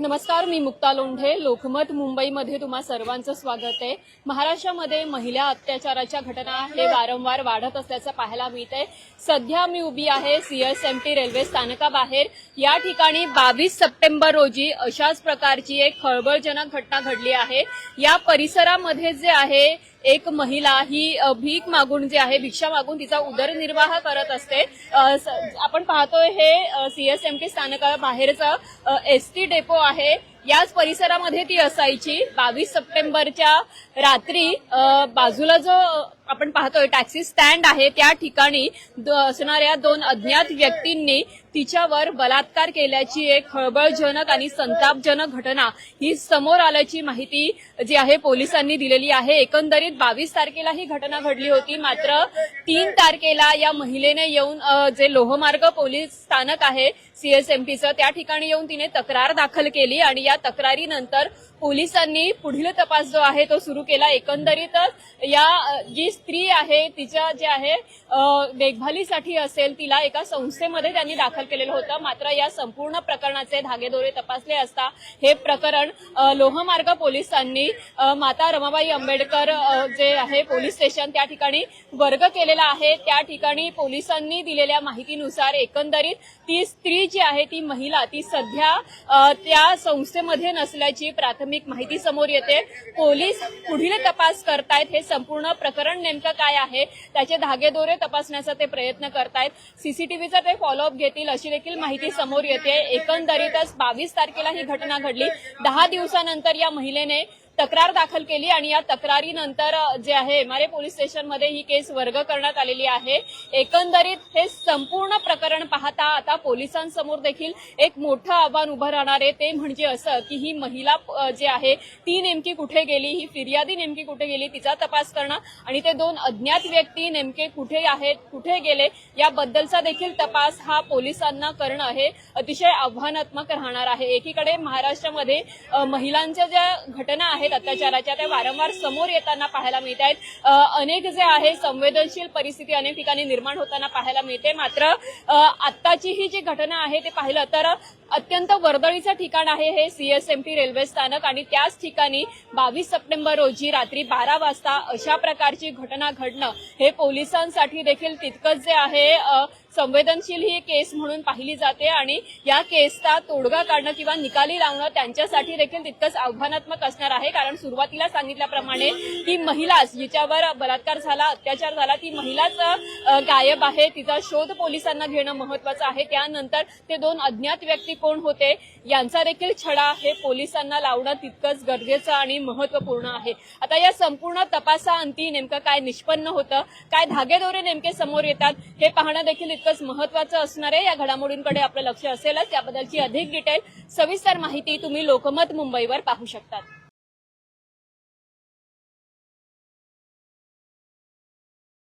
नमस्कार मी मुक्ता लोंढे लोकमत मुंबईमध्ये तुम्हा सर्वांचं स्वागत आहे. महाराष्ट्रामध्ये महिला अत्याचाराच्या घटना हे वारंवार वाढत असल्याचं पाहायला मिळत आहे सध्या मी उभी आहे सीएसएमटी रेल्वे स्थानकाबाहेर. या ठिकाणी बावीस सप्टेंबर रोजी अशाच प्रकारची एक खळबळजनक घटना घडली आहे. या परिसरामध्ये जे आहे एक महिला ही भीक मागून जी आहे भिक्षा मागून तिचा उदरनिर्वाह करत असते. स- आपण पाहतोय हे सीएसएमटी स्थानकाबाहेरचं एस टी डेपो आहे. याच परिसरामध्ये ती असायची. बावीस सप्टेंबरच्या रात्री बाजूला जो आपण पाहतोय टॅक्सी स्टँड आहे. त्या ठिकाणी असणाऱ्या दोन अज्ञात व्यक्तींनी तिच्यावर बलात्कार केल्याची एक खळबळजनक आणि संतापजनक घटना ही समोर आल्याची माहिती जी आहे पोलिसांनी दिलेली आहे. एकंदरीत बावीस तारखेला ही घटना घडली होती. मात्र तीन तारखेला या महिलेने येऊन जे लोहमार्ग पोलीस स्थानक आहे सीएसएमटीचं त्या ठिकाणी येऊन तिने तक्रार दाखल केली आणि या तक्रारीनंतर पोलिसांनी पुढील तपास जो आहे तो सुरू केला. एकंदरीतच या जी स्त्री आहे तिच्या जे आहे देखभालीसाठी असेल तिला एका संस्थेमध्ये त्यांनी दाखल केलेलं होतं. मात्र या संपूर्ण प्रकरणाचे धागेदोरे तपासले असता हे प्रकरण लोहमार्ग पोलिसांनी माता रमाबाई आंबेडकर जे आहे पोलीस स्टेशन त्या ठिकाणी वर्ग केलेला आहे. त्या ठिकाणी पोलिसांनी दिलेल्या माहितीनुसार एकंदरीत ती स्त्री जी आहे ती महिला ती सध्या त्या संस्थेमध्ये नसल्याची प्राथमिक माहिती समोर येते. पोलीस पुढील तपास करतायत हे संपूर्ण प्रकरण नेमकं काय आहे त्याचे धागेदोरे तपासण्याचा ते प्रयत्न करतायत. सीसीटीव्हीचा ते फॉलोअप घेतील अशी देखील माहिती समोर येते एकंदरीतच बावीस तारखेला ही घटना घडली. दहा दिवसानंतर या महिलेने तक्रार दाखल केली आणि या तक्रारीनंतर जे आहे एमआरए पोलीस स्टेशनमध्ये ही केस वर्ग करण्यात आलेली आहे. एकंदरीत हे संपूर्ण प्रकरण पाहता आता पोलिसांसमोर देखील एक मोठं आव्हान उभं राहणार आहे. ते म्हणजे असं की ही महिला जी आहे ती नेमकी कुठे गेली ही फिर्यादी नेमकी कुठे गेली तिचा तपास करणं आणि ते दोन अज्ञात व्यक्ती नेमके कुठे आहेत कुठे गेले याबद्दलचा देखील तपास हा पोलिसांना करणं हे अतिशय आव्हानात्मक राहणार आहे. एकीकडे महाराष्ट्रामध्ये महिलांच्या ज्या घटना आहेत अत्याचाराच्या त्या वारंवार समोर येताना पाहायला मिळत आहेत. अनेक जे आहे संवेदनशील परिस्थिती अनेक ठिकाणी निर्माण होताना पाहायला मिळते. मात्र आत्ताची ही जी घटना आहे ते पाहिलं तर अत्यंत वर्दळीचं ठिकाण आहे हे सीएसएमटी रेल्वे स्थानक आणि त्याच ठिकाणी बावीस सप्टेंबर रोजी रात्री बारा वाजता अशा प्रकारची घटना घडणं हे पोलिसांसाठी देखील तितकंच जे आहे संवेदनशील ही केस म्हणून पाहिली जाते आणि या केसचा तोडगा काढणं किंवा निकाली लावणं त्यांच्यासाठी देखील तितकंच आव्हानात्मक असणार आहे. कारण सुरुवातीला सांगितल्याप्रमाणे ती महिलाच जिच्यावर बलात्कार झाला अत्याचार झाला ती महिलाच गायब आहे. तिचा शोध पोलिसांना घेणं महत्वाचं आहे. त्यानंतर ते दोन अज्ञात व्यक्ती कोण होते यांचा देखील छडा हे पोलिसांना लावणं तितकंच गरजेचं आणि महत्त्वपूर्ण आहे. आता या संपूर्ण तपासाअंती नेमकं काय निष्पन्न होतं काय धागेदोरे नेमके समोर येतात हे पाहणं देखील इतकंच महत्वाचं असणार आहे. या घडामोडींकडे आपलं लक्ष असेलच. त्याबद्दलची अधिक डिटेल सविस्तर माहिती तुम्ही लोकमत मुंबईवर पाहू शकतात.